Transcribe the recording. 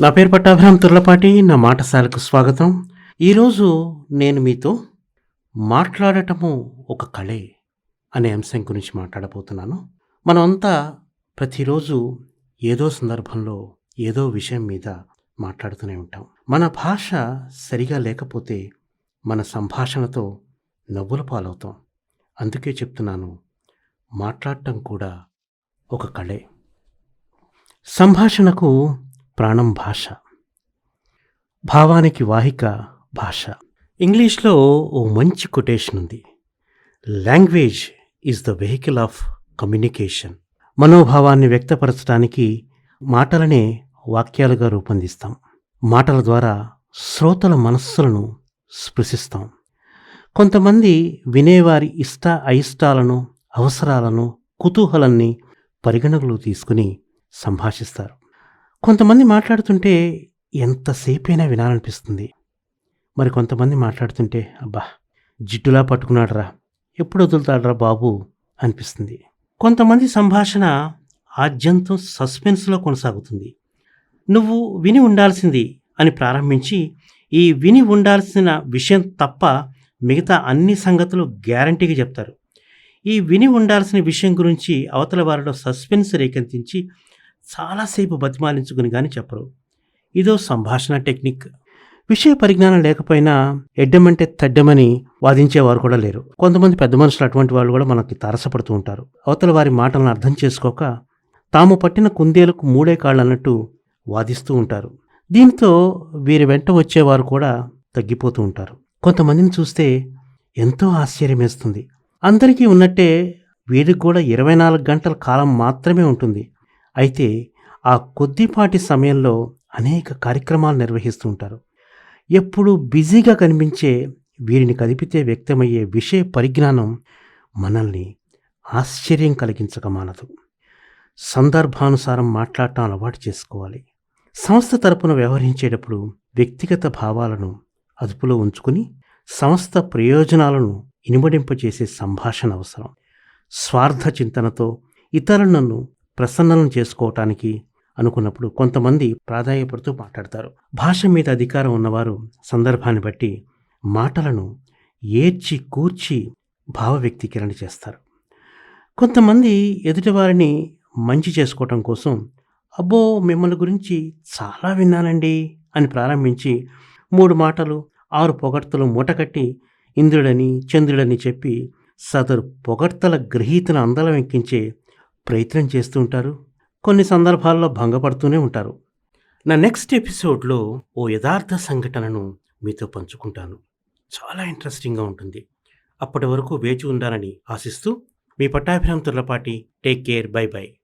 నా పేరు పట్టాభిరామ్ తుర్లపాటి నా మాటశాలకు స్వాగతం. ఈరోజు నేను మీతో మాట్లాడటము ఒక కళే అనే అంశం గురించి మాట్లాడబోతున్నాను. మనమంతా ప్రతిరోజు ఏదో సందర్భంలో ఏదో విషయం మీద మాట్లాడుతూనే ఉంటాం. మన భాష సరిగా లేకపోతే మన సంభాషణతో నవ్వుల పాలవుతాం. అందుకే చెప్తున్నాను మాట్లాడటం కూడా ఒక కళే. సంభాషణకు ప్రాణం భాష. భావానికి వాహిక భాష. ఇంగ్లీష్లో ఓ మంచి కొటేషన్ ఉంది. Language is the vehicle of communication మనోభావాన్ని వ్యక్తపరచడానికి మాటలనే వాక్యాలుగా రూపొందిస్తాం. మాటల ద్వారా శ్రోతల మనస్సులను స్పృశిస్తాం. కొంతమంది వినేవారి ఇష్ట అయిష్టాలను అవసరాలను కుతూహలాన్ని పరిగణనలో తీసుకుని సంభాషిస్తారు. కొంతమంది మాట్లాడుతుంటే ఎంతసేపైనా వినాలనిపిస్తుంది. మరి కొంతమంది మాట్లాడుతుంటే అబ్బా జిడ్డులా పట్టుకున్నాడరా ఎప్పుడు వదులుతాడరా బాబు అనిపిస్తుంది. కొంతమంది సంభాషణ ఆద్యంతం సస్పెన్స్లో కొనసాగుతుంది. నువ్వు విని ఉండాల్సింది అని ప్రారంభించి ఈ విని ఉండాల్సిన విషయం తప్ప మిగతా అన్ని సంగతులు గ్యారంటీగా చెప్తారు. ఈ విని ఉండాల్సిన విషయం గురించి అవతల వారిలో సస్పెన్స్ రేకెత్తించి చాలాసేపు బతిమాలించుకుని కానీ చెప్పరు. ఇదో సంభాషణ టెక్నిక్. విషయ పరిజ్ఞానం లేకపోయినా ఎడ్డమంటే తడ్డమని వాదించేవారు కూడా లేరు. కొంతమంది పెద్ద మనుషులు అటువంటి వాళ్ళు కూడా మనకి తారసపడుతూ ఉంటారు. అవతల వారి మాటలను అర్థం చేసుకోక తాము పట్టిన కుందేలకు మూడే కాళ్ళు అన్నట్టు వాదిస్తూ ఉంటారు. దీంతో వీరి వెంట వచ్చేవారు కూడా తగ్గిపోతూ ఉంటారు. కొంతమందిని చూస్తే ఎంతో ఆశ్చర్యమేస్తుంది. అందరికీ ఉన్నట్టే వీరికి కూడా ఇరవై నాలుగు గంటల కాలం మాత్రమే ఉంటుంది. అయితే ఆ కొద్దిపాటి సమయంలో అనేక కార్యక్రమాలు నిర్వహిస్తూ ఉంటారు. ఎప్పుడు బిజీగా కనిపించే వీరిని కదిపితే వ్యక్తమయ్యే విషయ పరిజ్ఞానం మనల్ని ఆశ్చర్యం కలిగించక మానదు. సందర్భానుసారం మాట్లాడటం అలవాటు చేసుకోవాలి. సంస్థ తరపున వ్యవహరించేటప్పుడు వ్యక్తిగత భావాలను అదుపులో ఉంచుకుని సంస్థ ప్రయోజనాలను ఇనుమడింపచేసే సంభాషణ అవసరం. స్వార్థ చింతనతో ఇతరులను ప్రసన్నలను చేసుకోవటానికి అనుకున్నప్పుడు కొంతమంది ప్రాధాన్యపడుతూ మాట్లాడతారు. భాష మీద అధికారం ఉన్నవారు సందర్భాన్ని బట్టి మాటలను ఏర్చి కూర్చి భావ వ్యక్తీకరణ చేస్తారు. కొంతమంది ఎదుటివారిని మంచి చేసుకోవటం కోసం అబ్బో మిమ్మల్ని గురించి చాలా విన్నానండి అని ప్రారంభించి మూడు మాటలు ఆరు పొగడ్తలు మూటకట్టి ఇంద్రుడని చంద్రుడని చెప్పి సదరు పొగడ్తల గ్రహీతను అందలం ఎక్కించే ప్రయత్నం చేస్తూ ఉంటారు. కొన్ని సందర్భాల్లో భంగపడుతూనే ఉంటారు. నా నెక్స్ట్ ఎపిసోడ్లో ఓ యథార్థ సంఘటనను మీతో పంచుకుంటాను. చాలా ఇంట్రెస్టింగ్గా ఉంటుంది. అప్పటి వరకు వేచి ఉండాలని ఆశిస్తూ మీ Pattabhiram Turlapati take care bye bye.